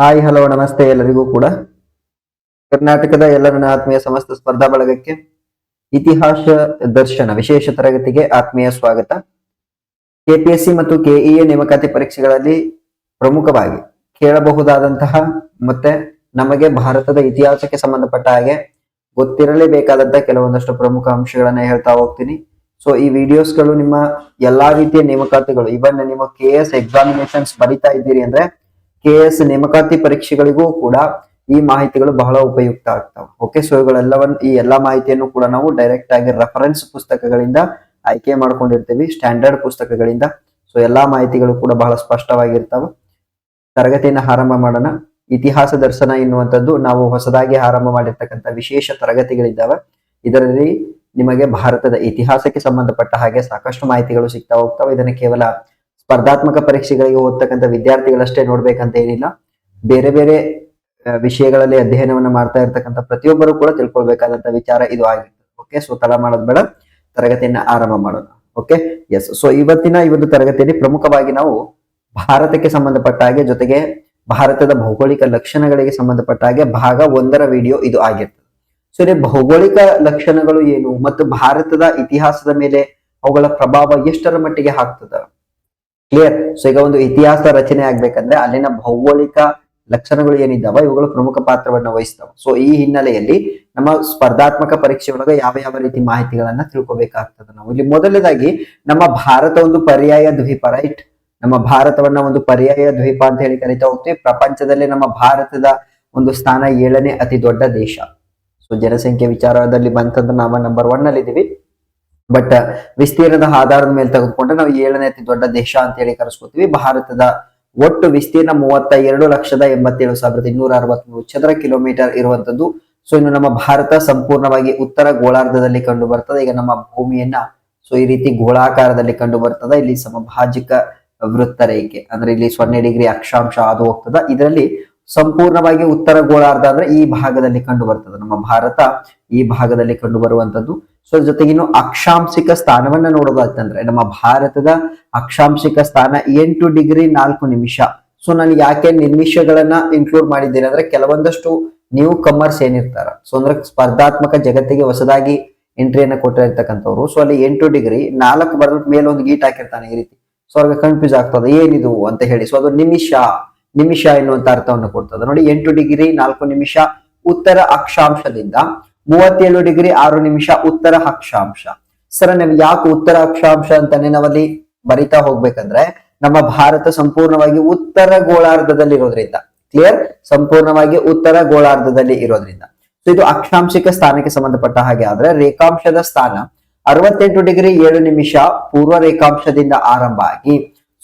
Hi, hello, ನಮಸ್ತೆ ಎಲ್ಲರಿಗೂ ಕೂಡ. ಕರ್ನಾಟಕದ ಎಲ್ಲ ನನ್ನ ಆತ್ಮೀಯ ಸಮಸ್ತ ಸ್ಪರ್ಧಾ ಬಳಗಕ್ಕೆ ಇತಿಹಾಸ ದರ್ಶನ ವಿಶೇಷ ತರಗತಿಗೆ ಆತ್ಮೀಯ ಸ್ವಾಗತ. ಕೆಪಿಎಸ್ಸಿ ಮತ್ತು ಕೆಇಎ ನೇಮಕಾತಿ ಪರೀಕ್ಷೆಗಳಲ್ಲಿ ಪ್ರಮುಖವಾಗಿ ಕೇಳಬಹುದಾದಂತಹ ಮತ್ತೆ ನಮಗೆ ಭಾರತದ ಇತಿಹಾಸಕ್ಕೆ ಸಂಬಂಧಪಟ್ಟ ಹಾಗೆ ಗೊತ್ತಿರಲೇಬೇಕಾದಂತಹ ಕೆಲವೊಂದಷ್ಟು ಪ್ರಮುಖ ಅಂಶಗಳನ್ನ ಹೇಳ್ತಾ ಹೋಗ್ತೀನಿ. ಸೊ ಈ ವಿಡಿಯೋಸ್ಗಳು ನಿಮ್ಮ ಎಲ್ಲಾ ರೀತಿಯ ನೇಮಕಾತಿಗಳು ಇವನ್ ನಿಮ್ಮ ಕೆ ಎಸ್ ಎಕ್ಸಾಮಿನೇಷನ್ಸ್ ಬರಿತಾ ಇದ್ದೀರಿ ಅಂದ್ರೆ ಕೆ ಎಸ್ ನೇಮಕಾತಿ ಪರೀಕ್ಷೆಗಳಿಗೂ ಕೂಡ ಈ ಮಾಹಿತಿಗಳು ಬಹಳ ಉಪಯುಕ್ತ ಆಗ್ತಾವ. ಓಕೆ ಸೊ ಇವುಗಳೆಲ್ಲವನ್ನು ಈ ಎಲ್ಲಾ ಮಾಹಿತಿಯನ್ನು ಕೂಡ ನಾವು ಡೈರೆಕ್ಟ್ ಆಗಿ ರೆಫರೆನ್ಸ್ ಪುಸ್ತಕಗಳಿಂದ ಆಯ್ಕೆ ಮಾಡ್ಕೊಂಡಿರ್ತೀವಿ ಸ್ಟ್ಯಾಂಡರ್ಡ್ ಪುಸ್ತಕಗಳಿಂದ. ಸೊ ಎಲ್ಲಾ ಮಾಹಿತಿಗಳು ಕೂಡ ಬಹಳ ಸ್ಪಷ್ಟವಾಗಿರ್ತಾವ. ತರಗತಿಯನ್ನ ಆರಂಭ ಮಾಡೋಣ. ಇತಿಹಾಸ ದರ್ಶನ ಎನ್ನುವಂಥದ್ದು ನಾವು ಹೊಸದಾಗಿ ಆರಂಭ ಮಾಡಿರ್ತಕ್ಕಂಥ ವಿಶೇಷ ತರಗತಿಗಳಿದ್ದಾವೆ. ಇದರಲ್ಲಿ ನಿಮಗೆ ಭಾರತದ ಇತಿಹಾಸಕ್ಕೆ ಸಂಬಂಧಪಟ್ಟ ಹಾಗೆ ಸಾಕಷ್ಟು ಮಾಹಿತಿಗಳು ಸಿಗ್ತಾ ಹೋಗ್ತಾವೆ. ಇದನ್ನ ಕೇವಲ ಸ್ಪರ್ಧಾತ್ಮಕ ಪರೀಕ್ಷೆಗಳಿಗೆ ಓದ್ತಕ್ಕಂಥ ವಿದ್ಯಾರ್ಥಿಗಳಷ್ಟೇ ನೋಡ್ಬೇಕಂತ ಏನಿಲ್ಲ. ಬೇರೆ ಬೇರೆ ವಿಷಯಗಳಲ್ಲಿ ಅಧ್ಯಯನವನ್ನ ಮಾಡ್ತಾ ಇರ್ತಕ್ಕಂಥ ಪ್ರತಿಯೊಬ್ಬರು ಕೂಡ ತಿಳ್ಕೊಳ್ಬೇಕಾದಂತ ವಿಚಾರ ಇದು ಆಗಿತ್ತು. ಓಕೆ ಸೊ ತಡ ಮಾಡೋದ್ ಬೇಡ. ತರಗತಿಯನ್ನ ಆರಂಭ ಮಾಡೋಣ ಓಕೆ ಎಸ್ ಸೊ ಇವತ್ತಿನ ಈ ಒಂದು ತರಗತಿಯಲ್ಲಿ ಪ್ರಮುಖವಾಗಿ ನಾವು ಭಾರತಕ್ಕೆ ಸಂಬಂಧಪಟ್ಟ ಹಾಗೆ ಜೊತೆಗೆ ಭಾರತದ ಭೌಗೋಳಿಕ ಲಕ್ಷಣಗಳಿಗೆ ಸಂಬಂಧಪಟ್ಟ ಹಾಗೆ ಭಾಗ ಒಂದರ ವಿಡಿಯೋ ಇದು ಆಗಿರ್ತದೆ ಸೊ ಇಲ್ಲಿ ಭೌಗೋಳಿಕ ಲಕ್ಷಣಗಳು ಏನು ಮತ್ತು ಭಾರತದ ಇತಿಹಾಸದ ಮೇಲೆ ಅವುಗಳ ಪ್ರಭಾವ ಎಷ್ಟರ ಮಟ್ಟಿಗೆ ಆಗ್ತದ ಕ್ಲಿಯರ್ ಸೊ ಈಗ ಒಂದು ಇತಿಹಾಸ ರಚನೆ ಆಗ್ಬೇಕಂದ್ರೆ ಅಲ್ಲಿನ ಭೌಗೋಳಿಕ ಲಕ್ಷಣಗಳು ಏನಿದ್ದಾವ? ಇವುಗಳು ಪ್ರಮುಖ ಪಾತ್ರವನ್ನು ವಹಿಸ್ತಾವ. ಸೊ ಈ ಹಿನ್ನೆಲೆಯಲ್ಲಿ ನಮ್ಮ ಸ್ಪರ್ಧಾತ್ಮಕ ಪರೀಕ್ಷೆ ಒಳಗೆ ಯಾವ ಯಾವ ರೀತಿ ಮಾಹಿತಿಗಳನ್ನ ತಿಳ್ಕೊಬೇಕಾಗ್ತದ ನಾವು. ಇಲ್ಲಿ ಮೊದಲನೇದಾಗಿ ನಮ್ಮ ಭಾರತ ಒಂದು ಪರ್ಯಾಯ ದ್ವೀಪ ರೈಟ್ ನಮ್ಮ ಭಾರತವನ್ನ ಒಂದು ಪರ್ಯಾಯ ದ್ವೀಪ ಅಂತ ಹೇಳಿ ಕರಿತಾ ಹೋಗ್ತೀವಿ. ಪ್ರಪಂಚದಲ್ಲಿ ನಮ್ಮ ಭಾರತದ ಒಂದು ಸ್ಥಾನ ಏಳನೇ ಅತಿ ದೊಡ್ಡ ದೇಶ. ಸೊ ಜನಸಂಖ್ಯೆ ವಿಚಾರದಲ್ಲಿ ಬಂತಂದ್ರೆ ನಾವು ನಂಬರ್ ಒನ್ ಅಲ್ಲಿ ಇದೀವಿ ಬಟ್ ವಿಸ್ತೀರ್ಣದ ಆಧಾರದ ಮೇಲೆ ತೆಗೆದುಕೊಂಡ್ರೆ ನಾವು ಏಳನೇ ಅತಿ ದೊಡ್ಡ ದೇಶ ಅಂತ ಹೇಳಿ ಕರೆಸ್ಕೊತೀವಿ. ಭಾರತದ ಒಟ್ಟು ವಿಸ್ತೀರ್ಣ ಮೂವತ್ತ ಎರಡು ಲಕ್ಷದ ಎಂಬತ್ತೇಳು ಸಾವಿರದ ಇನ್ನೂರ ಅರವತ್ಮೂರು ಚದರ ಕಿಲೋಮೀಟರ್ ಇರುವಂತದ್ದು. ಸೊ ಇನ್ನು ನಮ್ಮ ಭಾರತ ಸಂಪೂರ್ಣವಾಗಿ ಉತ್ತರ ಗೋಳಾರ್ಧದಲ್ಲಿ ಕಂಡು ಬರ್ತದೆ. ಈಗ ನಮ್ಮ ಭೂಮಿಯನ್ನ ಸೊ ಈ ರೀತಿ ಗೋಳಾಕಾರದಲ್ಲಿ ಕಂಡು ಬರ್ತದೆ. ಇಲ್ಲಿ ಸಮಭಾಜಿಕ ವೃತ್ತ ರೇಖೆ ಅಂದ್ರೆ ಇಲ್ಲಿ ಸೊನ್ನೆ ಡಿಗ್ರಿ ಅಕ್ಷಾಂಶ ಅದು ಹೋಗ್ತದ. ಇದರಲ್ಲಿ ಸಂಪೂರ್ಣವಾಗಿ ಉತ್ತರ ಗೋಳಾರ್ಧ ಅಂದ್ರೆ ಈ ಭಾಗದಲ್ಲಿ ಕಂಡು ಬರ್ತದೆ ನಮ್ಮ ಭಾರತ ಈ ಭಾಗದಲ್ಲಿ ಕಂಡು ಬರುವಂತದ್ದು ಸೊ ಜೊತೆಗಿನ್ನು ಅಕ್ಷಾಂಶಿಕ ಸ್ಥಾನವನ್ನ ನೋಡೋದಾಗ್ತಂದ್ರೆ ನಮ್ಮ ಭಾರತದ ಅಕ್ಷಾಂಶಿಕ ಸ್ಥಾನ ಎಂಟು ಡಿಗ್ರಿ ನಾಲ್ಕು ನಿಮಿಷ. ಸೊ ನಾನು ಯಾಕೆ ನಿಮಿಷಗಳನ್ನ ಇನ್ಕ್ಲೂಡ್ ಮಾಡಿದ್ದೇನೆ ಅಂದ್ರೆ ಕೆಲವೊಂದಷ್ಟು ನ್ಯೂ ಕಮರ್ಸ್ ಏನಿರ್ತಾರ. ಸೊ ಅಂದ್ರೆ ಸ್ಪರ್ಧಾತ್ಮಕ ಜಗತ್ತಿಗೆ ಹೊಸದಾಗಿ ಎಂಟ್ರಿಯನ್ನ ಕೊಟ್ಟಿರ್ತಕ್ಕಂಥವ್ರು. ಸೊ ಅಲ್ಲಿ ಎಂಟು ಡಿಗ್ರಿ ನಾಲ್ಕು ಬರ್ದ ಮೇಲೆ ಒಂದು ಗೀಟ್ ಹಾಕಿರ್ತಾನೆ ಈ ರೀತಿ. ಸೊ ಅವ್ರಿಗೆ ಕನ್ಫ್ಯೂಸ್ ಆಗ್ತದೆ. ಏನಿದು ಅಂತ ಹೇಳಿ. ಸೊ ಅದು ನಿಮಿಷ. ನಿಮಿಷ ಎನ್ನುವಂತ ಅರ್ಥವನ್ನು ಕೊಡ್ತದೆ. ನೋಡಿ, ಎಂಟು ಡಿಗ್ರಿ ನಾಲ್ಕು ನಿಮಿಷ ಉತ್ತರ ಅಕ್ಷಾಂಶದಿಂದ ಮೂವತ್ತೇಳು ಡಿಗ್ರಿ ಆರು ನಿಮಿಷ ಉತ್ತರ ಅಕ್ಷಾಂಶ. ಸರ್ ನಾವು ಯಾಕೆ ಉತ್ತರ ಅಕ್ಷಾಂಶ ಅಂತಾನೆ ನಾವಲ್ಲಿ ಬರಿತಾ ಹೋಗ್ಬೇಕಂದ್ರೆ, ನಮ್ಮ ಭಾರತ ಸಂಪೂರ್ಣವಾಗಿ ಉತ್ತರ ಗೋಳಾರ್ಧದಲ್ಲಿ ಇರೋದ್ರಿಂದ. ಕ್ಲಿಯರ್ ಸಂಪೂರ್ಣವಾಗಿ ಉತ್ತರ ಗೋಳಾರ್ಧದಲ್ಲಿ ಇರೋದ್ರಿಂದ. ಸೊ ಇದು ಅಕ್ಷಾಂಶಿಕ ಸ್ಥಾನಕ್ಕೆ ಸಂಬಂಧಪಟ್ಟ ಹಾಗೆ ಆದ್ರೆ, ರೇಖಾಂಶದ ಸ್ಥಾನ ಅರವತ್ತೆಂಟು ಡಿಗ್ರಿ ಏಳು ನಿಮಿಷ ಪೂರ್ವ ರೇಖಾಂಶದಿಂದ ಆರಂಭ ಆಗಿ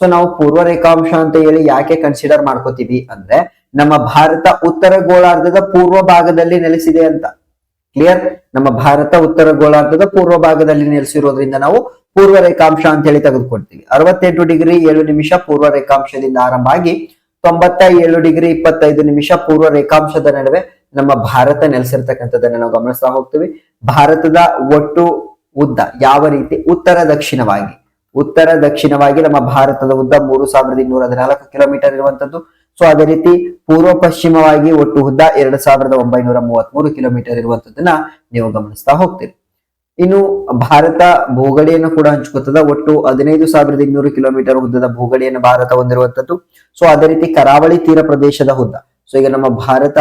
ಸೊ ನಾವು ಪೂರ್ವ ರೇಖಾಂಶ ಅಂತ ಹೇಳಿ ಯಾಕೆ ಕನ್ಸಿಡರ್ ಮಾಡ್ಕೋತೀವಿ ಅಂದ್ರೆ ನಮ್ಮ ಭಾರತ ಉತ್ತರ ಗೋಳಾರ್ಧದ ಪೂರ್ವ ಭಾಗದಲ್ಲಿ ನೆಲೆಸಿದೆ ಅಂತ. ಕ್ಲಿಯರ್ ನಮ್ಮ ಭಾರತ ಉತ್ತರ ಗೋಳಾರ್ಧದ ಪೂರ್ವ ಭಾಗದಲ್ಲಿ ನೆಲೆಸಿರೋದ್ರಿಂದ ನಾವು ಪೂರ್ವ ರೇಖಾಂಶ ಅಂತ ಹೇಳಿ ತೆಗೆದುಕೊಳ್ತೀವಿ. ಅರವತ್ತೆಂಟು ಡಿಗ್ರಿ ಏಳು ನಿಮಿಷ ಪೂರ್ವ ರೇಖಾಂಶದಿಂದ ಆರಂಭ ಆಗಿ ತೊಂಬತ್ತ ಏಳು ಡಿಗ್ರಿ ಇಪ್ಪತ್ತೈದು ನಿಮಿಷ ಪೂರ್ವ ರೇಖಾಂಶದ ನಡುವೆ ನಮ್ಮ ಭಾರತ ನೆಲೆಸಿರ್ತಕ್ಕಂಥದ್ದನ್ನ ನಾವು ಗಮನಿಸ್ತಾ ಹೋಗ್ತೀವಿ. ಭಾರತದ ಒಟ್ಟು ಉದ್ದ ಯಾವ ರೀತಿ? ಉತ್ತರ ದಕ್ಷಿಣವಾಗಿ. ಉತ್ತರ, ದಕ್ಷಿಣವಾಗಿ ನಮ್ಮ ಭಾರತದ ಉದ್ದ ಮೂರು ಸಾವಿರದ ಇನ್ನೂರ ಹದಿನಾಲ್ಕು ಕಿಲೋಮೀಟರ್ ಇರುವಂತದ್ದು ಸೊ ಅದೇ ರೀತಿ ಪೂರ್ವ, ಪಶ್ಚಿಮವಾಗಿ ಒಟ್ಟು ಉದ್ದ ಎರಡು ಸಾವಿರದ ಒಂಬೈನೂರ ಮೂವತ್ಮೂರು ಕಿಲೋಮೀಟರ್ ಇರುವಂತದ್ದನ್ನ ನೀವು ಗಮನಿಸ್ತಾ ಹೋಗ್ತೀರಿ. ಇನ್ನು ಭಾರತ ಭೂಗಡಿಯನ್ನು ಕೂಡ ಹಂಚಿಕೊತದ, ಒಟ್ಟು ಹದಿನೈದು ಸಾವಿರದ ಇನ್ನೂರು ಕಿಲೋಮೀಟರ್ ಉದ್ದದ ಭೂಗಡಿಯನ್ನು ಭಾರತ ಹೊಂದಿರುವಂತದ್ದು ಸೊ ಅದೇ ರೀತಿ ಕರಾವಳಿ ತೀರ ಪ್ರದೇಶದ ಉದ್ದ. ಸೊ ಈಗ ನಮ್ಮ ಭಾರತ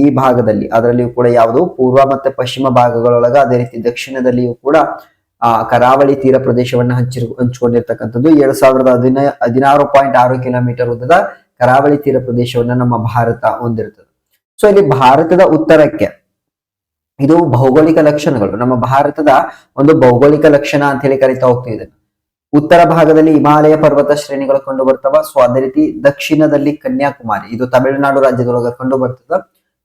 ಈ ಭಾಗದಲ್ಲಿ, ಅದರಲ್ಲಿಯೂ ಕೂಡ ಯಾವುದು ಪೂರ್ವ ಮತ್ತೆ ಪಶ್ಚಿಮ ಭಾಗಗಳೊಳಗ ಅದೇ ರೀತಿ ದಕ್ಷಿಣದಲ್ಲಿಯೂ ಕೂಡ ಆ ಕರಾವಳಿ ತೀರ ಪ್ರದೇಶವನ್ನ ಹಂಚಿರು, ಹಂಚಿಕೊಂಡಿರ್ತಕ್ಕಂಥದ್ದು. ಎರಡ್ ಸಾವಿರದ ಹದಿನ, ಹದಿನಾರು ಪಾಯಿಂಟ್ ಆರು ಕಿಲೋಮೀಟರ್ ಉದ್ದದ ಕರಾವಳಿ ತೀರ ಪ್ರದೇಶವನ್ನ ನಮ್ಮ ಭಾರತ ಹೊಂದಿರ್ತದೆ ಸೊ ಇಲ್ಲಿ ಭಾರತದ ಉತ್ತರಕ್ಕೆ ಇದು ಭೌಗೋಳಿಕ ಲಕ್ಷಣಗಳು. ನಮ್ಮ ಭಾರತದ ಒಂದು ಭೌಗೋಳಿಕ ಲಕ್ಷಣ ಅಂತ ಹೇಳಿ ಕರಿತಾ ಇದೆ ಉತ್ತರ ಭಾಗದಲ್ಲಿ ಹಿಮಾಲಯ ಪರ್ವತ ಶ್ರೇಣಿಗಳು ಕಂಡು ಬರ್ತಾವ. ಸೊ ಅದೇ ರೀತಿ ದಕ್ಷಿಣದಲ್ಲಿ ಕನ್ಯಾಕುಮಾರಿ, ಇದು ತಮಿಳುನಾಡು ರಾಜ್ಯದೊಳಗೆ ಕಂಡು ಬರ್ತದ.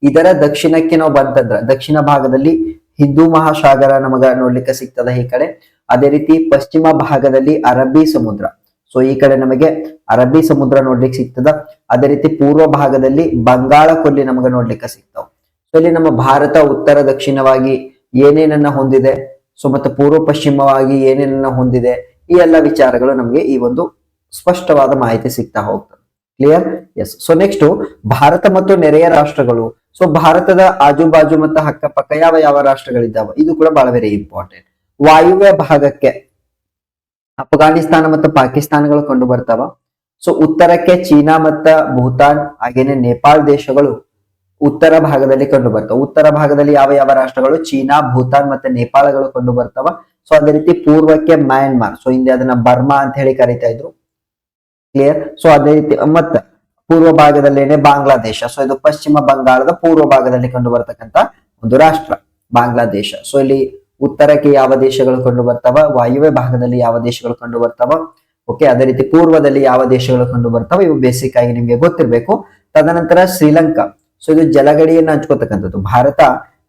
ಇದರ ದಕ್ಷಿಣಕ್ಕೆ ನಾವು ಬಂತಂದ್ರ, ದಕ್ಷಿಣ ಭಾಗದಲ್ಲಿ ಹಿಂದೂ ಮಹಾಸಾಗರ ನಮಗ ನೋಡ್ಲಿಕ್ಕೆ ಸಿಗ್ತದ ಈ ಕಡೆ. ಅದೇ ರೀತಿ ಪಶ್ಚಿಮ ಭಾಗದಲ್ಲಿ ಅರಬ್ಬಿ ಸಮುದ್ರ. ಸೊ ಈ ಕಡೆ ನಮಗೆ ಅರಬ್ಬಿ ಸಮುದ್ರ ನೋಡ್ಲಿಕ್ಕೆ ಸಿಗ್ತದ. ಅದೇ ರೀತಿ ಪೂರ್ವ ಭಾಗದಲ್ಲಿ ಬಂಗಾಳ ಕೊಲ್ಲಿ ನಮಗ ನೋಡ್ಲಿಕ್ಕೆ ಸಿಗ್ತಾವ. ಸೊ ಇಲ್ಲಿ ನಮ್ಮ ಭಾರತ ಉತ್ತರ ದಕ್ಷಿಣವಾಗಿ ಏನೇನನ್ನ ಹೊಂದಿದೆ? ಸೊ ಮತ್ತೆ ಪೂರ್ವ ಪಶ್ಚಿಮವಾಗಿ ಏನೇನನ್ನ ಹೊಂದಿದೆ? ಈ ಎಲ್ಲ ವಿಚಾರಗಳು ನಮಗೆ ಈ ಒಂದು ಸ್ಪಷ್ಟವಾದ ಮಾಹಿತಿ ಸಿಗ್ತಾ ಹೋಗ್ತದೆ. Clear yes so next Bharat ಮತ್ತು ನೆರೆಯ ರಾಷ್ಟ್ರಗಳು. ಸೊ ಭಾರತದ ಆಜು ಬಾಜು ಮತ್ತು ಅಕ್ಕಪಕ್ಕ ಯಾವ ಯಾವ ರಾಷ್ಟ್ರಗಳಿದ್ದಾವೆ? ಇದು ಕೂಡ ಬಹಳ ವೆರಿ ಇಂಪಾರ್ಟೆಂಟ್ ವಾಯುವ್ಯ ಭಾಗಕ್ಕೆ ಅಫ್ಘಾನಿಸ್ತಾನ ಮತ್ತು ಪಾಕಿಸ್ತಾನಗಳು ಕಂಡು ಬರ್ತಾವ. ಸೊ ಉತ್ತರಕ್ಕೆ ಚೀನಾ ಮತ್ತ ಭೂತಾನ್ ಹಾಗೇನೆ ನೇಪಾಳ ದೇಶಗಳು ಉತ್ತರ ಭಾಗದಲ್ಲಿ ಕಂಡು ಬರ್ತಾವ. ಉತ್ತರ ಭಾಗದಲ್ಲಿ ಯಾವ ಯಾವ ರಾಷ್ಟ್ರಗಳು? ಚೀನಾ, ಭೂತಾನ್ ಮತ್ತೆ ನೇಪಾಳಗಳು ಕಂಡು ಬರ್ತಾವ. ಸೊ ಅದೇ ರೀತಿ ಪೂರ್ವಕ್ಕೆ ಮ್ಯಾನ್ಮಾರ್. ಸೊ ಹಿಂದೆ ಅದನ್ನ ಬರ್ಮಾ ಅಂತ ಹೇಳಿ ಕರಿತಾ ಇದ್ರು. ಕ್ಲಿಯರ್ ಸೊ ಅದೇ ರೀತಿ, ಮತ್ತೆ ಪೂರ್ವ ಭಾಗದಲ್ಲೇನೆ ಬಾಂಗ್ಲಾದೇಶ. ಸೊ ಇದು ಪಶ್ಚಿಮ ಬಂಗಾಳದ ಪೂರ್ವ ಭಾಗದಲ್ಲಿ ಕಂಡು ಬರ್ತಕ್ಕಂತ ಒಂದು ರಾಷ್ಟ್ರ, ಬಾಂಗ್ಲಾದೇಶ. ಸೊ ಇಲ್ಲಿ ಉತ್ತರಕ್ಕೆ ಯಾವ ದೇಶಗಳು ಕಂಡು ಬರ್ತಾವ ವಾಯುವ್ಯ ಭಾಗದಲ್ಲಿ ಯಾವ ದೇಶಗಳು ಕಂಡು ಬರ್ತಾವ ಓಕೆ ಅದೇ ರೀತಿ ಪೂರ್ವದಲ್ಲಿ ಯಾವ ದೇಶಗಳು ಕಂಡು ಬರ್ತಾವ ಇವು ಬೇಸಿಕ್ ಆಗಿ ನಿಮಗೆ ಗೊತ್ತಿರಬೇಕು. ತದನಂತರ ಶ್ರೀಲಂಕಾ. ಸೊ ಇದು ಜಲಗಡಿಯನ್ನು ಹಂಚ್ಕೋತಕ್ಕಂಥದ್ದು. ಭಾರತ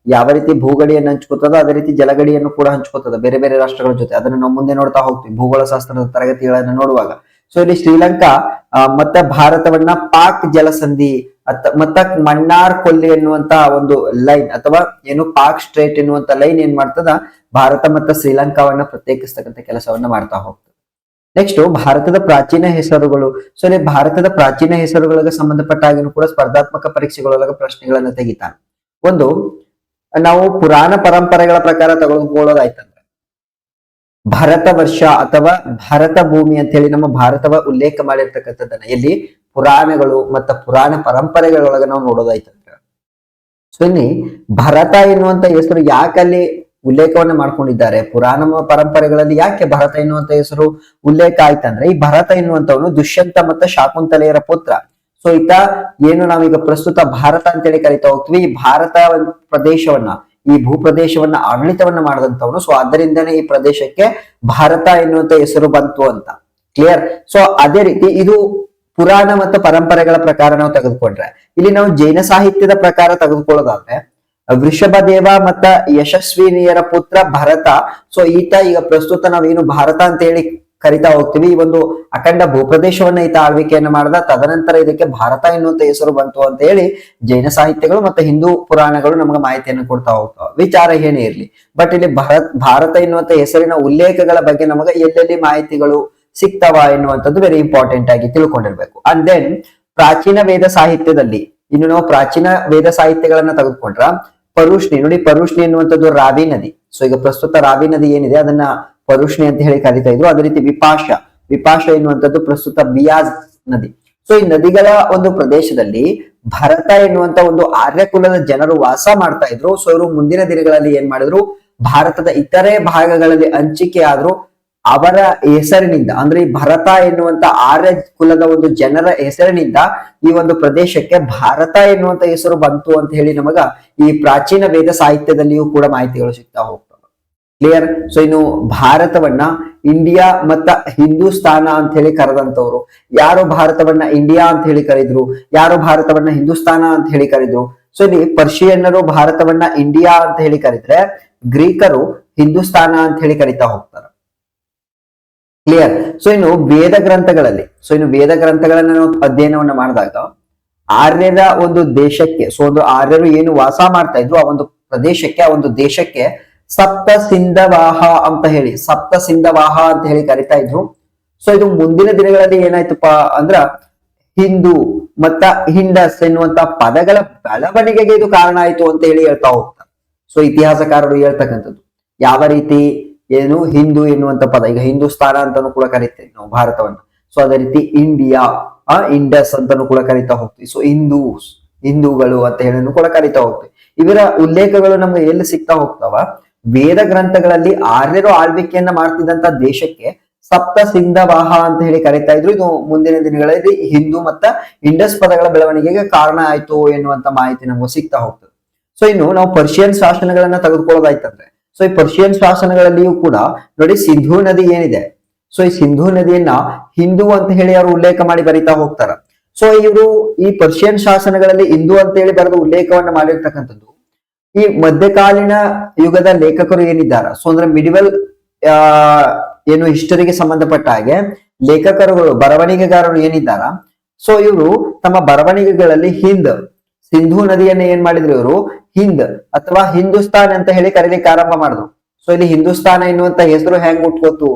ಯಾವ ರೀತಿ ಭೂಗಡಿಯನ್ನು ಹಂಚ್ಕೋತದೋ ಅದೇ ರೀತಿ ಜಲಗಡಿಯನ್ನು ಕೂಡ ಹಂಚ್ಕೋತದ. ಬೇರೆ ಬೇರೆ ರಾಷ್ಟ್ರಗಳ ಜೊತೆ. ಅದನ್ನ ನಾವು ಮುಂದೆ ನೋಡ್ತಾ ಹೋಗ್ತೀವಿ. ಭೂಗೋಳ ಶಾಸ್ತ್ರದ ತರಗತಿಗಳನ್ನು ನೋಡುವಾಗ. ಸೊ ಇಲ್ಲಿ ಶ್ರೀಲಂಕಾ ಮತ್ತೆ ಭಾರತವನ್ನ ಪಾಕ್ ಜಲಸಂಧಿ ಅತ್ತ ಮತ್ತ ಮಣ್ಣಾರ್ ಕೊಲ್ಲಿ ಎನ್ನುವಂತ ಒಂದು ಲೈನ್ ಅಥವಾ ಏನು ಪಾಕ್ ಸ್ಟ್ರೇಟ್ ಎನ್ನುವಂತ ಲೈನ್ ಏನ್ ಮಾಡ್ತದ? ಭಾರತ ಮತ್ತ ಶ್ರೀಲಂಕಾವನ್ನ ಪ್ರತ್ಯೇಕಿಸ್ತಕ್ಕಂಥ ಕೆಲಸವನ್ನ ಮಾಡ್ತಾ ಹೋಗ್ತದೆ. ನೆಕ್ಸ್ಟ್ ಭಾರತದ ಪ್ರಾಚೀನ ಹೆಸರುಗಳು. ಸೊ ಇಲ್ಲಿ ಭಾರತದ ಪ್ರಾಚೀನ ಹೆಸರುಗಳಿಗೆ ಸಂಬಂಧಪಟ್ಟ ಆಗಿನೂ ಕೂಡ ಸ್ಪರ್ಧಾತ್ಮಕ ಪರೀಕ್ಷೆಗಳೊಳಗ ಪ್ರಶ್ನೆಗಳನ್ನ ತೆಗಿತಾನೆ. ಒಂದು, ನಾವು ಪುರಾಣ ಪರಂಪರೆಗಳ ಪ್ರಕಾರ ತೆಗೆದುಕೊಳ್ಳೋದಾಯ್ತಂದ್ರೆ ಭರತ ವರ್ಷ ಅಥವಾ ಭಾರತ ಭೂಮಿ ಅಂತ ಹೇಳಿ ನಮ್ಮ ಭಾರತವ ಉಲ್ಲೇಖ ಮಾಡಿರ್ತಕ್ಕಂಥದ್ದನ್ನ ಎಲ್ಲಿ ಪುರಾಣಗಳು ಮತ್ತ ಪುರಾಣ ಪರಂಪರೆಗಳೊಳಗೆ ನಾವು ನೋಡೋದಾಯ್ತಂದ್ರೆ ಸೊ ಇಲ್ಲಿ ಭರತ ಎನ್ನುವಂತ ಹೆಸರು ಯಾಕಲ್ಲಿ ಉಲ್ಲೇಖವನ್ನ ಮಾಡ್ಕೊಂಡಿದ್ದಾರೆ? ಪುರಾಣ ಪರಂಪರೆಗಳಲ್ಲಿ ಯಾಕೆ ಭರತ ಎನ್ನುವಂತ ಹೆಸರು ಉಲ್ಲೇಖ ಆಯ್ತಂದ್ರೆ ಈ ಭರತ ಎನ್ನುವಂತವನು ದುಷ್ಯಂತ ಮತ್ತ ಶಾಕುಂತಲೆಯರ ಪುತ್ರ. ಸೊ ಈತ ಏನು ನಾವೀಗ ಪ್ರಸ್ತುತ ಭಾರತ ಅಂತೇಳಿ ಕರಿತಾ ಹೋಗ್ತೀವಿ. ಈ ಭಾರತ ಪ್ರದೇಶವನ್ನ ಈ ಭೂಪ್ರದೇಶವನ್ನ ಆಡಳಿತವನ್ನ ಮಾಡಿದಂಥವನು ಸೊ ಅದರಿಂದನೇ ಈ ಪ್ರದೇಶಕ್ಕೆ ಭಾರತ ಎನ್ನುವಂತ ಹೆಸರು ಬಂತು ಅಂತ. ಕ್ಲಿಯರ್ ಸೊ ಅದೇ ರೀತಿ ಇದು ಪುರಾಣ ಮತ್ತು ಪರಂಪರೆಗಳ ಪ್ರಕಾರ ನಾವು ತೆಗೆದುಕೊಂಡ್ರೆ. ಇಲ್ಲಿ ನಾವು ಜೈನ ಸಾಹಿತ್ಯದ ಪ್ರಕಾರ ತೆಗೆದುಕೊಳ್ಳೋದಾದ್ರೆ ವೃಷಭದೇವ ಮತ್ತ ಯಶಸ್ವಿನಿಯರ ಪುತ್ರ ಭರತ. ಸೊ ಈತ ಈಗ ಪ್ರಸ್ತುತ ನಾವೇನು ಭಾರತ ಅಂತ ಹೇಳಿ ಕರಿತಾ ಹೋಗ್ತೀವಿ ಈ ಒಂದು ಅಖಂಡ ಭೂಪ್ರದೇಶವನ್ನ ಈತ ಆಳ್ವಿಕೆಯನ್ನ ಮಾಡ್ದ, ತದನಂತರ ಇದಕ್ಕೆ ಭಾರತ ಎನ್ನುವಂತ ಹೆಸರು ಬಂತು ಅಂತ ಹೇಳಿ ಜೈನ ಸಾಹಿತ್ಯಗಳು ಮತ್ತೆ ಹಿಂದೂ ಪುರಾಣಗಳು ನಮಗೆ ಮಾಹಿತಿಯನ್ನು ಕೊಡ್ತಾ ಹೋಗ್ತಾವ. ವಿಚಾರ ಏನೇ ಇರಲಿ. ಬಟ್ ಇಲ್ಲಿ ಭಾರತ್, ಭಾರತ ಎನ್ನುವಂತ ಹೆಸರಿನ ಉಲ್ಲೇಖಗಳ ಬಗ್ಗೆ ನಮಗೆ ಎಲ್ಲೆಲ್ಲಿ ಮಾಹಿತಿಗಳು ಸಿಗ್ತಾವ ಎನ್ನುವಂಥದ್ದು ವೆರಿ ಇಂಪಾರ್ಟೆಂಟ್ ಆಗಿ ತಿಳ್ಕೊಂಡಿರ್ಬೇಕು. ಅಂಡ್ ದೆನ್ ಪ್ರಾಚೀನ ವೇದ ಸಾಹಿತ್ಯದಲ್ಲಿ, ಇನ್ನು ನಾವು ಪ್ರಾಚೀನ ವೇದ ಸಾಹಿತ್ಯಗಳನ್ನ ತೆಗೆದುಕೊಂಡ್ರ, ಪರುಷ್ಣಿ, ನೋಡಿ ಪರುಷ್ಣಿ ಎನ್ನುವಂಥದ್ದು ರಾವಿ ನದಿ. ಸೊ ಈಗ ಪ್ರಸ್ತುತ ರಾವಿ ನದಿ ಏನಿದೆ, ಅದನ್ನ ಪರುಷ್ಣಿ ಅಂತ ಹೇಳಿ ಕರಿತಾ ಇದ್ರು. ಅದೇ ರೀತಿ ವಿಪಾಶ. ವಿಪಾಶ ಎನ್ನುವಂಥದ್ದು ಪ್ರಸ್ತುತ ಬಿಯಾಜ್ ನದಿ. ಸೊ ಈ ನದಿಗಳ ಒಂದು ಪ್ರದೇಶದಲ್ಲಿ ಭರತ ಎನ್ನುವಂತ ಒಂದು ಆರ್ಯ ಕುಲದ ಜನರು ವಾಸ ಮಾಡ್ತಾ ಇದ್ರು. ಸೊ ಇವರು ಮುಂದಿನ ದಿನಗಳಲ್ಲಿ ಏನ್ ಮಾಡಿದ್ರು? ಭಾರತದ ಇತರೆ ಭಾಗಗಳಲ್ಲಿ ಹಂಚಿಕೆ ಆದ್ರು. ಅವರ ಹೆಸರಿನಿಂದ, ಅಂದ್ರೆ ಈ ಭರತ ಎನ್ನುವಂತ ಆರ್ಯ ಕುಲದ ಒಂದು ಜನರ ಹೆಸರಿನಿಂದ ಈ ಒಂದು ಪ್ರದೇಶಕ್ಕೆ ಭಾರತ ಎನ್ನುವಂತ ಹೆಸರು ಬಂತು ಅಂತ ಹೇಳಿ ನಮಗ ಈ ಪ್ರಾಚೀನ ವೇದ ಸಾಹಿತ್ಯದಲ್ಲಿಯೂ ಕೂಡ ಮಾಹಿತಿಗಳು ಸಿಗ್ತಾ ಹೋಗ್ತವೆ. ಕ್ಲಿಯರ್ ಸೊ ಇನ್ನು ಭಾರತವನ್ನ ಇಂಡಿಯಾ ಮತ್ತ ಹಿಂದೂಸ್ತಾನ ಅಂತ ಹೇಳಿ ಕರೆದಂತವ್ರು ಯಾರು ಭಾರತವನ್ನ ಇಂಡಿಯಾ ಅಂತ ಹೇಳಿ ಕರೆದ್ರು? ಯಾರು ಭಾರತವನ್ನ ಹಿಂದೂಸ್ತಾನ ಅಂತ ಹೇಳಿ ಕರೆದ್ರು? ಸೊ ಇಲ್ಲಿ ಪರ್ಷಿಯನ್ನರು ಭಾರತವನ್ನ ಇಂಡಿಯಾ ಅಂತ ಹೇಳಿ ಕರೆದ್ರೆ ಗ್ರೀಕರು ಹಿಂದೂಸ್ತಾನ ಅಂತ ಹೇಳಿ ಕರಿತಾ ಹೋಗ್ತಾರೆ. ಕ್ಲಿಯರ್ ಸೊ ಇನ್ನು ವೇದ ಗ್ರಂಥಗಳಲ್ಲಿ ಸೊ ಇನ್ನು ವೇದ ಗ್ರಂಥಗಳನ್ನ ನಾವು ಅಧ್ಯಯನವನ್ನ ಮಾಡಿದಾಗ ಆರ್ಯರ ಒಂದು ದೇಶಕ್ಕೆ ಸೊ ಒಂದು ಆರ್ಯರು ಏನು ವಾಸ ಮಾಡ್ತಾ ಇದ್ರು, ಆ ಒಂದು ಪ್ರದೇಶಕ್ಕೆ, ಆ ಒಂದು ದೇಶಕ್ಕೆ ಸಪ್ತ ಸಿಂಧವಾಹ ಅಂತ ಹೇಳಿ ಸಪ್ತ ಸಿಂಧವಾಹ ಅಂತ ಹೇಳಿ ಕರಿತಾ ಇದ್ರು. ಸೊ ಇದು ಮುಂದಿನ ದಿನಗಳಲ್ಲಿ ಏನಾಯ್ತಪ್ಪ ಅಂದ್ರ, ಹಿಂದೂ ಮತ್ತ ಹಿಂಡಸ್ ಎನ್ನುವಂತ ಪದಗಳ ಬೆಳವಣಿಗೆಗೆ ಇದು ಕಾರಣ ಆಯ್ತು ಅಂತ ಹೇಳಿ ಹೇಳ್ತಾ ಹೋಗ್ತಾರೆ ಸೊ ಇತಿಹಾಸಕಾರರು ಹೇಳ್ತಕ್ಕಂಥದ್ದು. ಯಾವ ರೀತಿ ಏನು ಹಿಂದೂ ಎನ್ನುವಂತ ಪದ, ಈಗ ಹಿಂದೂಸ್ತಾನ ಅಂತಾನು ಕೂಡ ಕರಿತೇವೆ ನಾವು ಭಾರತವನ್ನ. ಸೊ ಅದೇ ರೀತಿ ಇಂಡಿಯಾ, ಆ, ಇಂಡಸ್ ಅಂತಾನು ಕೂಡ ಕರಿತಾ ಹೋಗ್ತೀವಿ. ಸೊ ಹಿಂದೂಸ್, ಹಿಂದೂಗಳು ಅಂತ ಹೇಳಿ ಕೂಡ ಕರಿತಾ ಹೋಗ್ತೀವಿ. ಇವರ ಉಲ್ಲೇಖಗಳು ನಮ್ಗೆ ಎಲ್ಲಿ ಸಿಗ್ತಾ ಹೋಗ್ತಾವ? ವೇದ ಗ್ರಂಥಗಳಲ್ಲಿ ಆರ್ಯರು ಆಳ್ವಿಕೆಯನ್ನ ಮಾಡ್ತಿದ್ದಂತ ದೇಶಕ್ಕೆ ಸಪ್ತ ಸಿಂಧವಾಹ ಅಂತ ಹೇಳಿ ಕರಿತಾ ಇದ್ರು. ಇದು ಮುಂದಿನ ದಿನಗಳಲ್ಲಿ ಹಿಂದೂ ಮತ್ತ ಇಂಡಸ್ ಪದಗಳ ಬೆಳವಣಿಗೆಗೆ ಕಾರಣ ಆಯ್ತು ಎನ್ನುವಂತ ಮಾಹಿತಿ ನಮಗೆ ಸಿಗ್ತಾ ಹೋಗ್ತದೆ. ಸೊ ಇನ್ನು ನಾವು ಪರ್ಷಿಯನ್ ಶಾಸನಗಳನ್ನ ತೆಗೆದುಕೊಳ್ಳೋದಾಯ್ತಂದ್ರೆ ಸೊ ಈ ಪರ್ಷಿಯನ್ ಶಾಸನಗಳಲ್ಲಿಯೂ ಕೂಡ ನೋಡಿ ಸಿಂಧೂ ನದಿ ಏನಿದೆ? ಸೊ ಈ ಸಿಂಧೂ ನದಿಯನ್ನ ಹಿಂದೂ ಅಂತ ಹೇಳಿ ಅವರು ಉಲ್ಲೇಖ ಮಾಡಿ ಬರಿತಾ ಹೋಗ್ತಾರ. ಸೊ ಇವರು ಈ ಪರ್ಷಿಯನ್ ಶಾಸನಗಳಲ್ಲಿ ಹಿಂದೂ ಅಂತ ಹೇಳಿ ಬರೆದು ಉಲ್ಲೇಖವನ್ನ ಮಾಡಿರ್ತಕ್ಕಂಥದ್ದು ಈ ಮಧ್ಯಕಾಲೀನ ಯುಗದ ಲೇಖಕರು ಏನಿದ್ದಾರೆ? ಸೊ, ಅಂದ್ರೆ ಮಿಡಿವಲ್ ಏನು ಹಿಸ್ಟರಿಗೆ ಸಂಬಂಧಪಟ್ಟ ಹಾಗೆ ಲೇಖಕರುಗಳು, ಬರವಣಿಗೆಗಾರರು ಏನಿದ್ದಾರ? ಸೊ, ಇವರು ತಮ್ಮ ಬರವಣಿಗೆಗಳಲ್ಲಿ ಹಿಂದ್, ಸಿಂಧೂ ನದಿಯನ್ನ ಏನ್ ಮಾಡಿದ್ರು ಇವರು? ಹಿಂದ್, ಅಥವಾ ಹಿಂದೂಸ್ತಾನ್ ಅಂತ ಹೇಳಿ ಕರೀಲಿಕ್ಕೆ ಆರಂಭ ಮಾಡಿದ್ರು. ಸೊ, ಇಲ್ಲಿ ಹಿಂದೂಸ್ತಾನ ಎನ್ನುವಂತ ಹೆಸರು ಹೆಂಗ್ ಉಟ್ಕೋತು?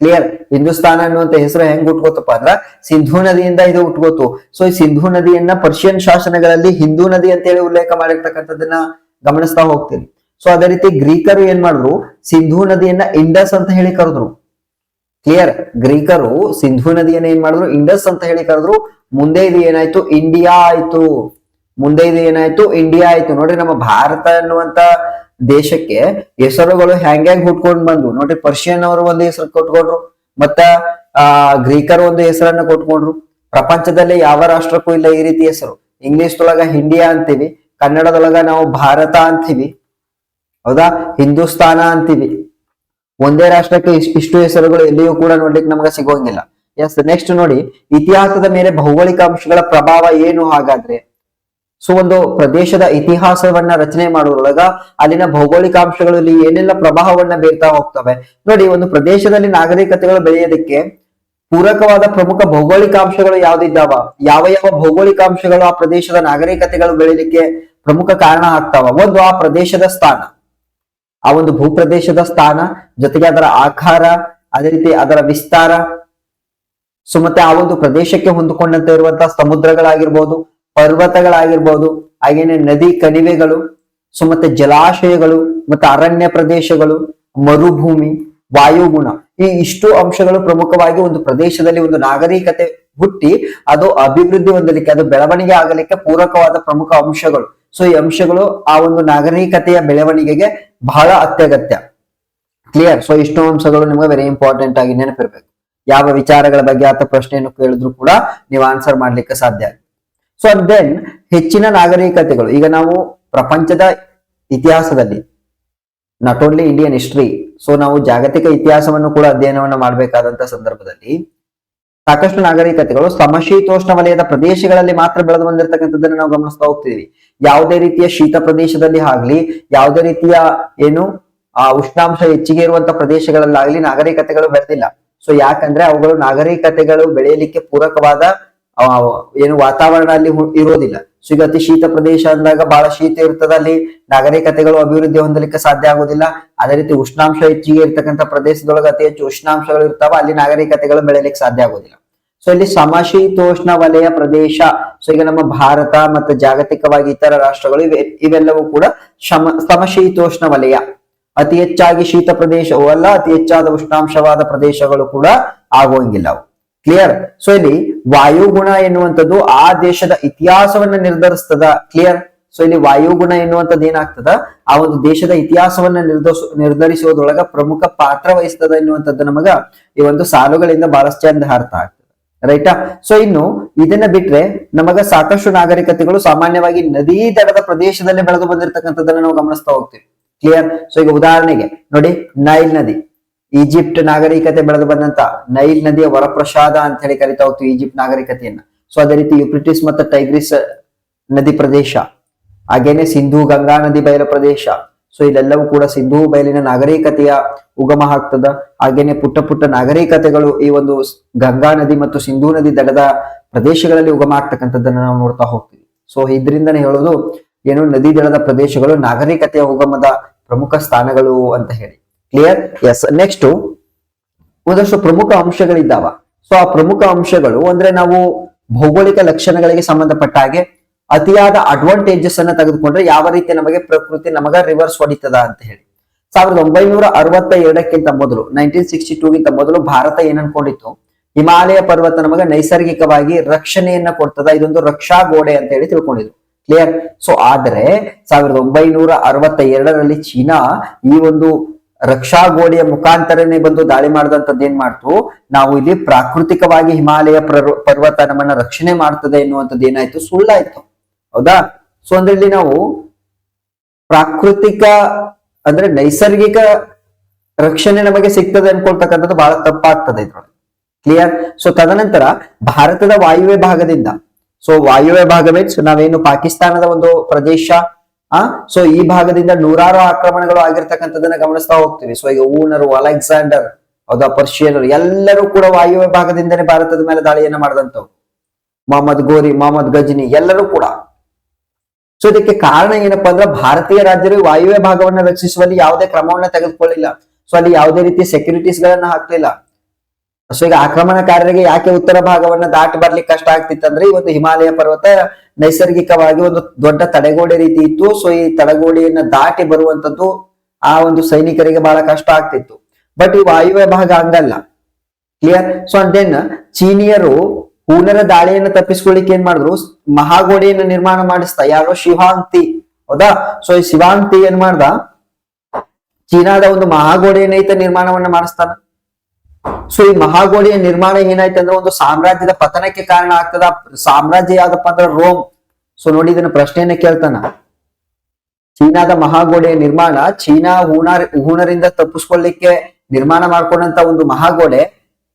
ಕ್ಲಿಯರ್ ಹಿಂದೂಸ್ತಾನ ಅನ್ನುವಂತ ಹೆಸರು ಹೆಂಗ್ ಉಟ್ಕೋತಪ್ಪ ಅಂದ್ರ ಸಿಂಧೂ ನದಿಯಿಂದ ಇದು ಉಟ್ಕೋತು. ಸೊ, ಈ ಸಿಂಧೂ ನದಿಯನ್ನ ಪರ್ಷಿಯನ್ ಶಾಸನಗಳಲ್ಲಿ ಹಿಂದೂ ನದಿ ಅಂತ ಹೇಳಿ ಉಲ್ಲೇಖ ಮಾಡಿರ್ತಕ್ಕಂಥದ್ದನ್ನ ಗಮನಿಸ್ತಾ ಹೋಗ್ತೀರಿ ಸೊ ಅದೇ ರೀತಿ ಗ್ರೀಕರು ಏನ್ ಮಾಡಿದ್ರು ಸಿಂಧೂ ನದಿಯನ್ನ ಇಂಡಸ್ ಅಂತ ಹೇಳಿ ಕರೆದ್ರು. ಕ್ಲಿಯರ್ ಗ್ರೀಕರು ಸಿಂಧೂ ನದಿಯನ್ನ ಏನ್ ಮಾಡಿದ್ರು? ಇಂಡಸ್ ಅಂತ ಹೇಳಿ ಕರೆದ್ರು. ಮುಂದೆ ಇದು ಏನಾಯ್ತು? ಇಂಡಿಯಾ ಆಯ್ತು. ಮುಂದೆ ಇದು ಏನಾಯ್ತು? ಇಂಡಿಯಾ ಆಯ್ತು. ನೋಡ್ರಿ, ನಮ್ಮ ಭಾರತ ಅನ್ನುವಂತ ದೇಶಕ್ಕೆ ಹೆಸರುಗಳು ಹ್ಯಾಂಗ್ ಹ್ಯಾಂಗ್ ಹುಟ್ಕೊಂಡ್ ಬಂದ್ವು. ನೋಡ್ರಿ ಪರ್ಷಿಯನ್ ಅವರು ಒಂದು ಹೆಸರು ಕೊಟ್ಕೊಂಡ್ರು, ಮತ್ತ, ಆ, ಗ್ರೀಕರು ಒಂದು ಹೆಸರನ್ನ ಕೊಟ್ಕೊಂಡ್ರು. ಪ್ರಪಂಚದಲ್ಲಿ ಯಾವ ರಾಷ್ಟ್ರಕ್ಕೂ ಇಲ್ಲ ಈ ರೀತಿ ಹೆಸರು. ಇಂಗ್ಲಿಷ್ ಒಳಗ ಇಂಡಿಯಾ ಅಂತೀವಿ ಕನ್ನಡದೊಳಗ ನಾವು ಭಾರತ ಅಂತೀವಿ. ಹೌದಾ? ಹಿಂದೂಸ್ತಾನ ಅಂತೀವಿ. ಒಂದೇ ರಾಷ್ಟ್ರಕ್ಕೆ ಇಷ್ಟು ಹೆಸರುಗಳು ಎಲ್ಲಿಯೂ ಕೂಡ ನೋಡ್ಲಿಕ್ಕೆ ನಮ್ಗೆ ಸಿಗೋಂಗಿಲ್ಲ. ಎಸ್ ನೆಕ್ಸ್ಟ್ ನೋಡಿ, ಇತಿಹಾಸದ ಮೇಲೆ ಭೌಗೋಳಿಕ ಅಂಶಗಳ ಪ್ರಭಾವ ಏನು ಹಾಗಾದ್ರೆ? ಸೊ ಒಂದು ಪ್ರದೇಶದ ಇತಿಹಾಸವನ್ನ ರಚನೆ ಮಾಡುವುದರೊಳಗ ಅಲ್ಲಿನ ಭೌಗೋಳಿಕ ಅಂಶಗಳಲ್ಲಿ ಏನೆಲ್ಲ ಪ್ರಭಾವವನ್ನ ಬೀರ್ತಾ ಹೋಗ್ತವೆ? ನೋಡಿ, ಒಂದು ಪ್ರದೇಶದಲ್ಲಿ ನಾಗರಿಕತೆಗಳು ಬೆಳೆಯೋದಕ್ಕೆ ಪೂರಕವಾದ ಪ್ರಮುಖ ಭೌಗೋಳಿಕ ಅಂಶಗಳು ಯಾವ್ದಿದ್ದಾವ? ಯಾವ ಯಾವ ಭೌಗೋಳಿಕ ಅಂಶಗಳು ಆ ಪ್ರದೇಶದ ನಾಗರಿಕತೆಗಳು ಬೆಳೀಲಿಕ್ಕೆ ಪ್ರಮುಖ ಕಾರಣ ಆಗ್ತಾವ? ಒಂದು ಆ ಪ್ರದೇಶದ ಸ್ಥಾನ. ಆ ಒಂದು ಭೂಪ್ರದೇಶದ ಸ್ಥಾನ, ಜೊತೆಗೆ ಅದರ ಆಕಾರ, ಅದೇ ರೀತಿ ಅದರ ವಿಸ್ತಾರ. ಸೊ ಮತ್ತೆ ಆ ಒಂದು ಪ್ರದೇಶಕ್ಕೆ ಹೊಂದಿಕೊಂಡಂತೆ ಇರುವಂತಹ ಸಮುದ್ರಗಳಾಗಿರ್ಬೋದು, ಪರ್ವತಗಳಾಗಿರ್ಬೋದು, ಹಾಗೇನೆ ನದಿ ಕಣಿವೆಗಳು ಸೊ ಮತ್ತೆ ಜಲಾಶಯಗಳು, ಮತ್ತೆ ಅರಣ್ಯ ಪ್ರದೇಶಗಳು, ಮರುಭೂಮಿ, ವಾಯುಗುಣ. ಈ ಇಷ್ಟು ಅಂಶಗಳು ಪ್ರಮುಖವಾಗಿ ಒಂದು ಪ್ರದೇಶದಲ್ಲಿ ಒಂದು ನಾಗರಿಕತೆ ಹುಟ್ಟಿ ಅದು ಅಭಿವೃದ್ಧಿ ಹೊಂದಲಿಕ್ಕೆ, ಅದು ಬೆಳವಣಿಗೆ ಆಗಲಿಕ್ಕೆ ಪೂರಕವಾದ ಪ್ರಮುಖ ಅಂಶಗಳು. ಸೊ ಈ ಅಂಶಗಳು ಆ ಒಂದು ನಾಗರಿಕತೆಯ ಬೆಳವಣಿಗೆಗೆ ಬಹಳ ಅತ್ಯಗತ್ಯ. ಕ್ಲಿಯರ್ ಸೊ ಇಷ್ಟು ಅಂಶಗಳು ನಿಮಗೆ ವೆರಿ ಇಂಪಾರ್ಟೆಂಟ್ ಆಗಿ ನೆನಪಿರ್ಬೇಕು. ಯಾವ ವಿಚಾರಗಳ ಬಗ್ಗೆ ಆತ ಪ್ರಶ್ನೆಯನ್ನು ಕೇಳಿದ್ರು ಕೂಡ ನೀವು ಆನ್ಸರ್ ಮಾಡ್ಲಿಕ್ಕೆ ಸಾಧ್ಯ ಸೊ ದೆನ್ ಹೆಚ್ಚಿನ ನಾಗರಿಕತೆಗಳು. ಈಗ ನಾವು ಪ್ರಪಂಚದ ಇತಿಹಾಸದಲ್ಲಿ not only Indian history so ನಾವು ಜಾಗತಿಕ ಇತಿಹಾಸವನ್ನು ಕೂಡ ಅಧ್ಯಯನವನ್ನು ಮಾಡಬೇಕಾದಂತ ಸಂದರ್ಭದಲ್ಲಿ ಸಾಕಷ್ಟು ನಾಗರಿಕತೆಗಳು ಸಮಶೀತೋಷ್ಣ ವಲಯದ ಪ್ರದೇಶಗಳಲ್ಲಿ ಮಾತ್ರ ಬೆಳೆದು ಬಂದಿರತಕ್ಕಂಥದ್ದನ್ನು ನಾವು ಗಮನಿಸ್ತಾ ಹೋಗ್ತೀವಿ ಯಾವುದೇ ರೀತಿಯ ಶೀತ ಪ್ರದೇಶದಲ್ಲಿ ಆಗ್ಲಿ, ಯಾವುದೇ ರೀತಿಯ ಏನು, ಆ ಉಷ್ಣಾಂಶ ಹೆಚ್ಚಿಗೆ ಇರುವಂತ ಪ್ರದೇಶಗಳಲ್ಲಾಗ್ಲಿ ನಾಗರಿಕತೆಗಳು ಬೆಳೆದಿಲ್ಲ. ಸೊ ಯಾಕಂದ್ರೆ ಅವುಗಳು ನಾಗರಿಕತೆಗಳು ಬೆಳೆಯಲಿಕ್ಕೆ ಪೂರಕವಾದ ಏನು ವಾತಾವರಣ ಅಲ್ಲಿ ಇರೋದಿಲ್ಲ. ಈಗ ಅತಿ ಶೀತ ಪ್ರದೇಶ ಅಂದಾಗ ಬಹಳ ಶೀತ ಇರ್ತದ ಅಲ್ಲಿ. ನಾಗರಿಕತೆಗಳು ಅಭಿವೃದ್ಧಿ ಹೊಂದಲಿಕ್ಕೆ ಸಾಧ್ಯ ಆಗೋದಿಲ್ಲ. ಅದೇ ರೀತಿ ಉಷ್ಣಾಂಶ ಹೆಚ್ಚಿಗೆ ಇರ್ತಕ್ಕಂಥ ಪ್ರದೇಶದೊಳಗೆ ಅತಿ ಹೆಚ್ಚು ಉಷ್ಣಾಂಶಗಳು ಇರ್ತಾವ, ಅಲ್ಲಿ ನಾಗರಿಕತೆಗಳು ಬೆಳೆಯಲಿಕ್ಕೆ ಸಾಧ್ಯ ಆಗೋದಿಲ್ಲ. ಸೊ ಇಲ್ಲಿ ಸಮಶೀತೋಷ್ಣ ವಲಯ ಪ್ರದೇಶ ಸೊ ಈಗ ನಮ್ಮ ಭಾರತ ಮತ್ತು ಜಾಗತಿಕವಾಗಿ ಇತರ ರಾಷ್ಟ್ರಗಳು ಇವೆ, ಇವೆಲ್ಲವೂ ಕೂಡ ಶಮ, ಸಮಶೀತೋಷ್ಣ ವಲಯ. ಅತಿ ಹೆಚ್ಚಾಗಿ ಶೀತ ಪ್ರದೇಶವೂ ಅಲ್ಲ, ಅತಿ ಹೆಚ್ಚಾದ ಉಷ್ಣಾಂಶವಾದ ಪ್ರದೇಶಗಳು ಕೂಡ ಆಗುವಂಗಿಲ್ಲ ಕ್ಲಿಯರ್ ಸೊ ಇಲ್ಲಿ ವಾಯುಗುಣ ಎನ್ನುವಂಥದ್ದು ಆ ದೇಶದ ಇತಿಹಾಸವನ್ನ ನಿರ್ಧರಿಸ್ತದ. ಕ್ಲಿಯರ್ ಸೊ ಇಲ್ಲಿ ವಾಯುಗುಣ ಎನ್ನುವಂಥದ್ದು ಏನಾಗ್ತದ? ಆ ಒಂದು ದೇಶದ ಇತಿಹಾಸವನ್ನ ನಿರ್ಧರಿಸ ನಿರ್ಧರಿಸುವುದರೊಳಗ ಪ್ರಮುಖ ಪಾತ್ರ ವಹಿಸ್ತದ ಎನ್ನುವಂಥದ್ದು ನಮಗ ಈ ಒಂದು ಸಾಲುಗಳಿಂದ ಬಹಳಷ್ಟು ಅರ್ಥ ಆಗ್ತದೆ. ರೈಟಾ ಸೊ ಇನ್ನು ಇದನ್ನ ಬಿಟ್ರೆ ನಮಗ ಸಾಕಷ್ಟು ನಾಗರಿಕತೆಗಳು ಸಾಮಾನ್ಯವಾಗಿ ನದಿ ದಡದ ಪ್ರದೇಶದಲ್ಲಿ ಬೆಳೆದು ಬಂದಿರತಕ್ಕಂಥದ್ದನ್ನ ನಾವು ಗಮನಿಸ್ತಾ ಹೋಗ್ತೀವಿ. ಕ್ಲಿಯರ್ ಸೊ ಈಗ ಉದಾಹರಣೆಗೆ ನೋಡಿ ನೈಲ್ ನದಿ. ಈಜಿಪ್ಟ್ ನಾಗರಿಕತೆ ಬೆಳೆದು ಬಂದಂತ ನೈಲ್ ನದಿಯ ವರಪ್ರಸಾದ ಅಂತ ಹೇಳಿ ಕರಿತಾ ಹೋಗ್ತೀವಿ ಈಜಿಪ್ಟ್ ನಾಗರಿಕತೆಯನ್ನ. ಸೊ ಅದೇ ರೀತಿ ಯುಪ್ರಿಟಿಸ್ ಮತ್ತು ಟೈಗ್ರಿಸ್ ನದಿ ಪ್ರದೇಶ, ಹಾಗೇನೆ ಸಿಂಧೂ ಗಂಗಾ ನದಿ ಬಯಲ ಪ್ರದೇಶ. ಸೊ ಇಲ್ಲೆಲ್ಲವೂ ಕೂಡ ಸಿಂಧೂ ಬಯಲಿನ ನಾಗರಿಕತೆಯ ಉಗಮ ಆಗ್ತದ. ಹಾಗೇನೆ ಪುಟ್ಟ ಪುಟ್ಟ ನಾಗರಿಕತೆಗಳು ಈ ಒಂದು ಗಂಗಾ ನದಿ ಮತ್ತು ಸಿಂಧೂ ನದಿ ದಡದ ಪ್ರದೇಶಗಳಲ್ಲಿ ಉಗಮ ಆಗ್ತಕ್ಕಂಥದ್ದನ್ನ ನಾವು ನೋಡ್ತಾ ಹೋಗ್ತೀವಿ. ಸೊ ಇದರಿಂದನೇ ಹೇಳೋದು, ಏನು ನದಿ ದಡದ ಪ್ರದೇಶಗಳು ನಾಗರಿಕತೆಯ ಉಗಮದ ಪ್ರಮುಖ ಸ್ಥಾನಗಳು ಅಂತ ಹೇಳಿ. ಕ್ಲಿಯರ್ ಎಸ್ ನೆಕ್ಸ್ಟ್ ಒಂದಷ್ಟು ಪ್ರಮುಖ ಅಂಶಗಳಿದ್ದಾವ. ಸೊ ಆ ಪ್ರಮುಖ ಅಂಶಗಳು ಅಂದ್ರೆ ನಾವು ಭೌಗೋಳಿಕ ಲಕ್ಷಣಗಳಿಗೆ ಸಂಬಂಧಪಟ್ಟ ಹಾಗೆ ಅತಿಯಾದ ಅಡ್ವಾಂಟೇಜಸ್ ಅನ್ನ ತೆಗೆದುಕೊಂಡ್ರೆ ಯಾವ ರೀತಿ ನಮಗೆ ಪ್ರಕೃತಿ ನಮಗ ರಿವರ್ಸ್ ಹೊಡಿತದ ಅಂತ ಹೇಳಿ. ಸಾವಿರದ ಒಂಬೈನೂರ ಅರವತ್ತ ಎರಡಕ್ಕಿಂತ ಮೊದಲು ನೈನ್ಟೀನ್ ಸಿಕ್ಸ್ಟಿ ಟೂಗಿಂತ ಮೊದಲು ಭಾರತ ಏನ್ ಅನ್ಕೊಂಡಿತ್ತು ಹಿಮಾಲಯ ಪರ್ವತ ನಮಗೆ ನೈಸರ್ಗಿಕವಾಗಿ ರಕ್ಷಣೆಯನ್ನ ಕೊಡ್ತದ, ಇದೊಂದು ರಕ್ಷಾ ಗೋಡೆ ಅಂತ ಹೇಳಿ ತಿಳ್ಕೊಂಡಿದ್ರು. ಕ್ಲಿಯರ್ ಸೊ ಆದ್ರೆ ಸಾವಿರದ ಒಂಬೈನೂರ ಅರವತ್ತ ಎರಡರಲ್ಲಿ ಚೀನಾ ಈ ಒಂದು ರಕ್ಷಾ ಗೋಡೆಯ ಮುಖಾಂತರನೇ ಬಂದು ದಾಳಿ ಮಾಡಿದಂಥದ್ದು ಏನ್ ಮಾಡ್ತು? ನಾವು ಇಲ್ಲಿ ಪ್ರಾಕೃತಿಕವಾಗಿ ಹಿಮಾಲಯ ಪರ್ವತ ನಮ್ಮನ್ನ ರಕ್ಷಣೆ ಮಾಡ್ತದೆ ಎನ್ನುವಂಥದ್ದು ಏನಾಯ್ತು? ಸುಳ್ಳಾಯ್ತು. ಹೌದಾ? ಸೊ ಅಂದ್ರೆ ಇಲ್ಲಿ ನಾವು ಪ್ರಾಕೃತಿಕ, ಅಂದ್ರೆ ನೈಸರ್ಗಿಕ ರಕ್ಷಣೆ ನಮಗೆ ಸಿಗ್ತದೆ ಅನ್ಕೊಳ್ತಕ್ಕಂಥದ್ದು ಬಹಳ ತಪ್ಪಾಗ್ತದೆ ಇದ್ರೊಳಗೆ. ಕ್ಲಿಯರ್ ಸೊ ತದನಂತರ ಭಾರತದ ವಾಯುವ್ಯ ಭಾಗದಿಂದ. ಸೊ ವಾಯುವ್ಯ ಭಾಗ ಮೀನ್ಸ್ ನಾವೇನು ಪಾಕಿಸ್ತಾನದ ಒಂದು ಪ್ರದೇಶ ಆ? ಸೊ ಈ ಭಾಗದಿಂದ ನೂರಾರು ಆಕ್ರಮಣಗಳು ಆಗಿರ್ತಕ್ಕಂಥದ್ದನ್ನ ಗಮನಿಸ್ತಾ ಹೋಗ್ತೀವಿ. ಸೊ ಈಗ ಊನರು, ಅಲೆಕ್ಸಾಂಡರ್, ಹೌದಾ? ಪರ್ಷಿಯನರು, ಎಲ್ಲರೂ ಕೂಡ ವಾಯುವ್ಯ ಭಾಗದಿಂದನೇ ಭಾರತದ ಮೇಲೆ ದಾಳಿಯನ್ನ ಮಾಡಿದಂಥವು ಮೊಹಮ್ಮದ್ ಗೋರಿ, ಮೊಹಮ್ಮದ್ ಗಜ್ನಿ, ಎಲ್ಲರೂ ಕೂಡ. ಸೊ ಇದಕ್ಕೆ ಕಾರಣ ಏನಪ್ಪಾ ಅಂದ್ರೆ ಭಾರತೀಯ ರಾಜ್ಯರು ವಾಯುವ್ಯ ಭಾಗವನ್ನ ರಕ್ಷಿಸುವಲ್ಲಿ ಯಾವುದೇ ಕ್ರಮವನ್ನ ತೆಗೆದುಕೊಳ್ಳಿಲ್ಲ. ಸೊ ಅಲ್ಲಿ ಯಾವುದೇ ರೀತಿಯ ಸೆಕ್ಯೂರಿಟೀಸ್ ಗಳನ್ನ ಹಾಕ್ಲಿಲ್ಲ. ಸೊ ಈಗ ಆಕ್ರಮಣಕಾರರಿಗೆ ಯಾಕೆ ಉತ್ತರ ಭಾಗವನ್ನ ದಾಟಿ ಬರ್ಲಿಕ್ಕೆ ಕಷ್ಟ ಆಗ್ತಿತ್ತಂದ್ರೆ ಈ ಒಂದು ಹಿಮಾಲಯ ಪರ್ವತ ನೈಸರ್ಗಿಕವಾಗಿ ಒಂದು ದೊಡ್ಡ ತಡೆಗೋಡೆ ರೀತಿ ಇತ್ತು. ಸೊ ಈ ತಡೆಗೋಡೆಯನ್ನ ದಾಟಿ ಬರುವಂತದ್ದು ಆ ಒಂದು ಸೈನಿಕರಿಗೆ ಬಹಳ ಕಷ್ಟ ಆಗ್ತಿತ್ತು. ಬಟ್ ಈ ವಾಯುವ್ಯ ಭಾಗ ಹಂಗಲ್ಲ. ಕ್ಲಿಯರ್ ಸೊ ದೆನ್ ಚೀನಿಯರು ಹೂನರ ದಾಳಿಯನ್ನು ತಪ್ಪಿಸ್ಕೊಳ್ಳಿಕ್ಕೆ ಏನ್ ಮಾಡಿದ್ರು? ಮಹಾಗೋಡೆಯನ್ನು ನಿರ್ಮಾಣ ಮಾಡಿಸ್ತಾ, ಯಾರೋ ಶಿವಾಂತಿ. ಹೌದಾ? ಸೊ ಈ ಶಿವಾಂತಿ ಏನ್ ಮಾಡ್ದ? ಚೀನಾದ ಒಂದು ಮಹಾಗೋಡೆಯನ್ನ ಈತ ನಿರ್ಮಾಣವನ್ನ ಮಾಡಿಸ್ತಾನ. ಸೊ ಈ ಮಹಾಗೋಡೆಯ ನಿರ್ಮಾಣ ಏನಾಯ್ತು ಅಂದ್ರೆ ಒಂದು ಸಾಮ್ರಾಜ್ಯದ ಪತನಕ್ಕೆ ಕಾರಣ ಆಗ್ತದ. ಸಾಮ್ರಾಜ್ಯ ಯಾವ್ದಪ್ಪ ಅಂದ್ರೆ ರೋಮ್. ಸೊ ನೋಡಿ ಇದನ್ನ ಪ್ರಶ್ನೆಯನ್ನ ಕೇಳ್ತಾನ. ಚೀನಾದ ಮಹಾಗೋಡೆಯ ನಿರ್ಮಾಣ ಚೀನಾ ಹೂಣಾರ್ ಹೂಣರಿಂದ ತಪ್ಪಿಸ್ಕೊಳ್ಳಿಕ್ಕೆ ನಿರ್ಮಾಣ ಮಾಡ್ಕೊಂಡಂತ ಒಂದು ಮಹಾಗೋಡೆ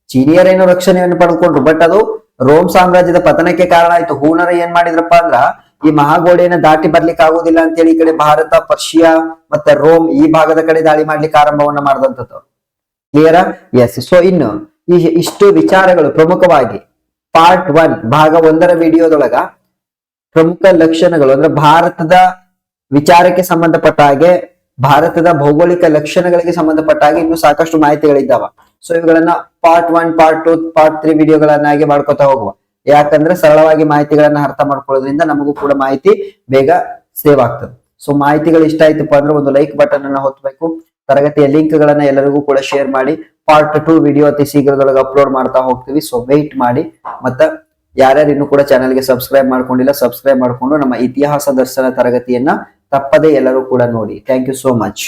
ಚೀನಿಯರೇನು ರಕ್ಷಣೆಯನ್ನು ಪಡೆದುಕೊಂಡ್ರು. ಬಟ್ ಅದು ರೋಮ್ ಸಾಮ್ರಾಜ್ಯದ ಪತನಕ್ಕೆ ಕಾರಣ ಆಯ್ತು. ಹೂಣರ ಏನ್ ಮಾಡಿದ್ರಪ್ಪ ಅಂದ್ರ ಈ ಮಹಾಗೋಡೆಯನ್ನ ದಾಟಿ ಬರ್ಲಿಕ್ಕೆ ಆಗುದಿಲ್ಲ ಅಂತೇಳಿ ಈ ಕಡೆ ಭಾರತ, ಪರ್ಷಿಯಾ ಮತ್ತೆ ರೋಮ್ ಈ ಭಾಗದ ಕಡೆ ದಾಳಿ ಮಾಡ್ಲಿಕ್ಕೆ ಆರಂಭವನ್ನ ಮಾಡಿದಂಥದ್ದು ಕ್ಲಿಯರ್ ಎಸ್ ಸೊ ಇನ್ನು ಈ ಇಷ್ಟು ವಿಚಾರಗಳು ಪ್ರಮುಖವಾಗಿ ಪಾರ್ಟ್ ಒನ್ ಭಾಗ ಒಂದರ ವಿಡಿಯೋದೊಳಗ ಪ್ರಮುಖ ಲಕ್ಷಣಗಳು ಅಂದ್ರೆ ಭಾರತದ ವಿಚಾರಕ್ಕೆ ಸಂಬಂಧಪಟ್ಟ ಹಾಗೆ ಭಾರತದ ಭೌಗೋಳಿಕ ಲಕ್ಷಣಗಳಿಗೆ ಸಂಬಂಧಪಟ್ಟ ಹಾಗೆ ಇನ್ನು ಸಾಕಷ್ಟು ಮಾಹಿತಿಗಳಿದ್ದಾವ. ಸೊ ಇವುಗಳನ್ನ part one part two part three ವಿಡಿಯೋಗಳನ್ನಾಗಿ ಮಾಡ್ಕೊತಾ ಹೋಗುವ. ಯಾಕಂದ್ರೆ ಸರಳವಾಗಿ ಮಾಹಿತಿಗಳನ್ನ ಅರ್ಥ ಮಾಡ್ಕೊಳ್ಳೋದ್ರಿಂದ ನಮಗೂ ಕೂಡ ಮಾಹಿತಿ ಬೇಗ ಸೇವ್ ಆಗ್ತದೆ. ಸೊ ಮಾಹಿತಿಗಳು ಇಷ್ಟ ಆಯ್ತಪ್ಪ ಅಂದ್ರೆ ಒಂದು ಲೈಕ್ ಬಟನ್ ಅನ್ನ ಹೊತ್ತಬೇಕು ತರಗತಿಯ ಲಿಂಕ್ ಗಳನ್ನ ಎಲ್ಲರಿಗೂ ಕೂಡ ಶೇರ್ ಮಾಡಿ ಪಾರ್ಟ್ ಟು ವಿಡಿಯೋ ಅತಿ ಶೀಘ್ರದೊಳಗೆ ಅಪ್ಲೋಡ್ ಮಾಡ್ತಾ ಹೋಗ್ತೀವಿ. ಸೊ ವೆಯ್ಟ್ ಮಾಡಿ. ಮತ್ತ ಯಾರ್ಯಾರು ಇನ್ನು ಕೂಡ ಚಾನೆಲ್ಗೆ ಸಬ್ಸ್ಕ್ರೈಬ್ ಮಾಡ್ಕೊಂಡಿಲ್ಲ ಸಬ್ಸ್ಕ್ರೈಬ್ ಮಾಡ್ಕೊಂಡು ನಮ್ಮ ಇತಿಹಾಸ ದರ್ಶನ ತರಗತಿಯನ್ನ ತಪ್ಪದೆ ಎಲ್ಲರೂ ಕೂಡ ನೋಡಿ. Thank you so much